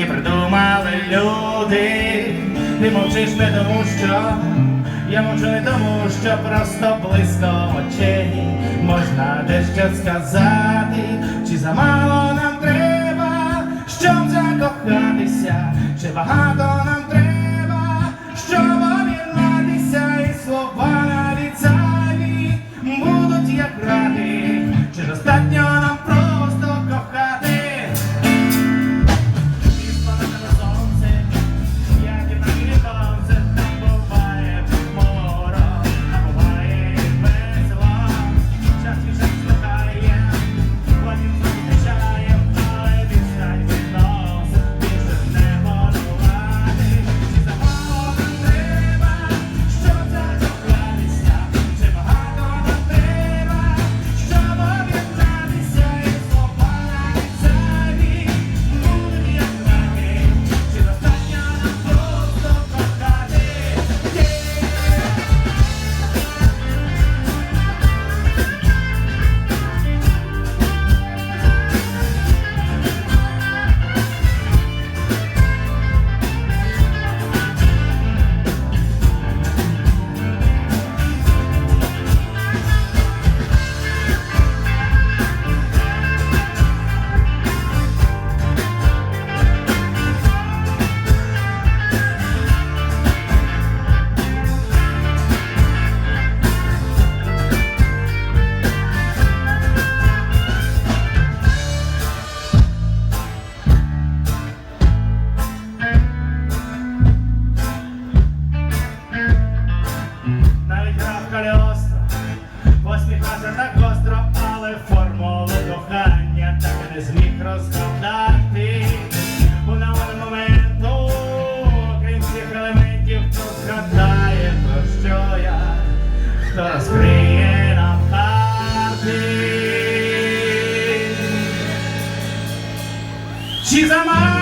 сьогодні придумали люди. Ти мовчиш не тому, що я мовчу не тому, що просто близько очей можна дещо сказати, чи замало нам треба, щоб закохатися, чи багато Грав кольостро, посміхався так гостро, але формулу кохання так і не зміг розгадати. У нагоду моменту, крім всіх елементів, хто згадає, про що я, хто розкриє нам карти. Чи треба?